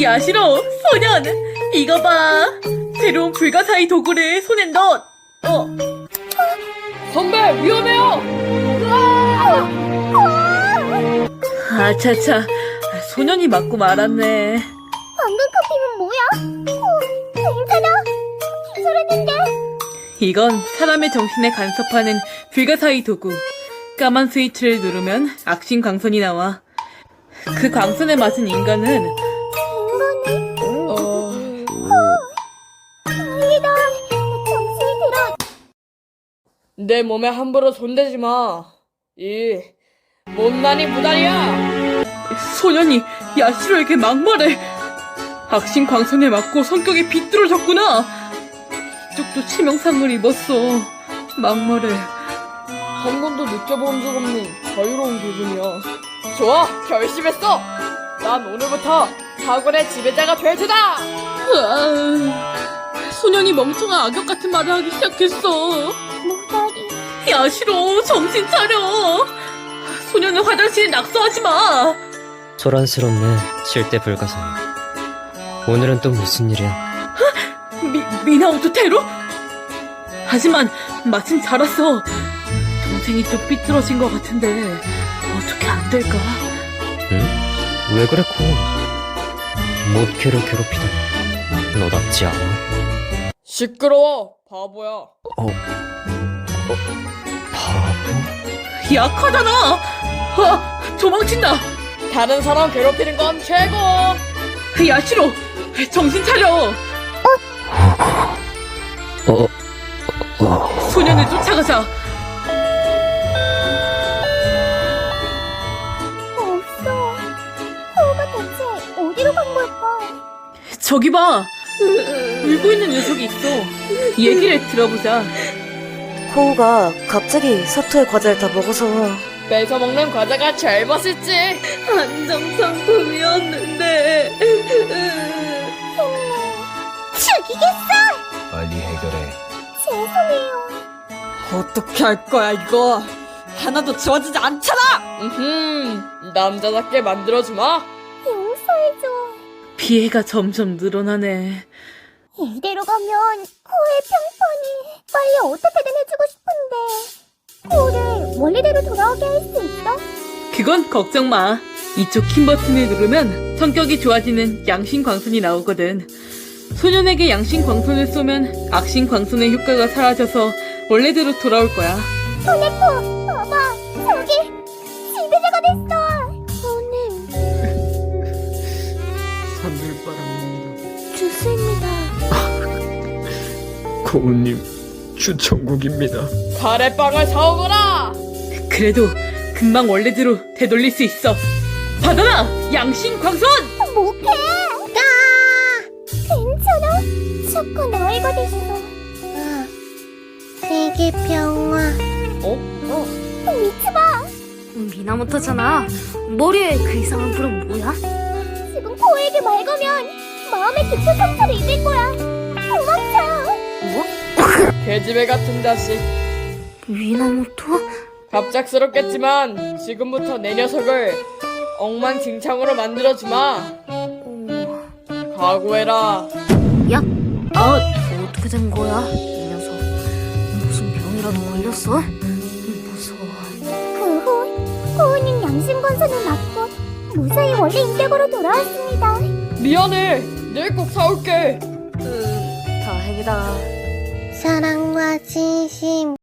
야시로 소년 이거 봐 새로운 불가사의 도구를 손에 넣어 어 선배 위험해요. 아차차 소년이 맞고 말았네 방금 커피는 뭐야? 어, 괜찮아? 기절했는데? 이건 사람의 정신에 간섭하는 불가사의 도구 까만 스위치를 누르면 악신 광선이 나와 그 맛은 인간은 인간은 내 몸에 함부로 손대지 마. 이 못난이 무다리야. 소년이 야시로에게 막말해 악신 광선에 맞고 성격이 비뚤어졌구나 이쪽도 치명상을 입었어 막말해 한 번도 느껴본 적 없는 자유로운 기분이야. 좋아, 결심했어. 난 오늘부터 사골의 지배자가 될 테다. 으아, 소년이 멍청한 악역 같은 말을 하기 시작했어. 야시로 정신 차려 소년은 화장실에 낙서하지 마 소란스럽네 칠대 불가사의 오늘은 또 무슨 일이야 미, 미나오토 테로? 하지만 마침 잘 왔어 동생이 좀 삐뚤어진 것 같은데 어떻게 안 될까? 응? 왜 그래 코 못캐를 괴롭히다니 너답지 않아? 시끄러워, 바보야. 어? 어? 약하잖아 아, 도망친다 다른 사람 괴롭히는 건 최고. 야시로 정신 차려 어? 어? 소년을 쫓아가자 없어. 호우가 대체 어디로 간 걸까? 저기 봐 울고 있는 녀석이 있어 얘기를 들어보자 코우가 갑자기 사토의 과자를 다 먹어서 뺏어 먹는 과자가 제일 맛있지. 안정상품이었는데 죽이겠어! 빨리 해결해 죄송해요. 어떻게 할 거야 이거? 하나도 지워지지 않잖아. 음, 남자답게 만들어주마. 용서해줘. 피해가 점점 늘어나네 이대로 가면 코의 평판이 빨리 어떻게 원래대로 돌아오게 할 수 있어? 그건 걱정 마. 이쪽 킴 버튼을 누르면 성격이 좋아지는 양심 광선이 나오거든. 소년에게 양심 광선을 쏘면 악신 광선의 효과가 사라져서 원래대로 돌아올 거야. 소네코 봐봐 저기 지배자가 됐어 오늘 산들바람입니다. 주스입니다 고우님 추천곡입니다. 카레빵을 사오거라. 그래도 금방 원래대로 되돌릴 수 있어. 받아라! 양심 광선! 못해 아 괜찮아? 자꾸 나이가 됐어 아 세계 평화 어? 어 미츠바 미나모토잖아. 머리에 그 이상한 불은 뭐야? 지금 코에게 말 거면 마음에 깊은 상처를 입을 거야 도망쳐 계집애 같은 자식. 미나모토? 갑작스럽겠지만 지금부터 내 녀석을 엉망진창으로 만들어주마. 각오해라. 야, 아, 어떻게 된 거야? 이 녀석 무슨 병이라도 걸렸어? 무서워. 그후 코우는 양심건선을 맞고 무사히 원래 인격으로 돌아왔습니다 미안해. 내일 꼭 사올게. 다행이다 사랑과 진심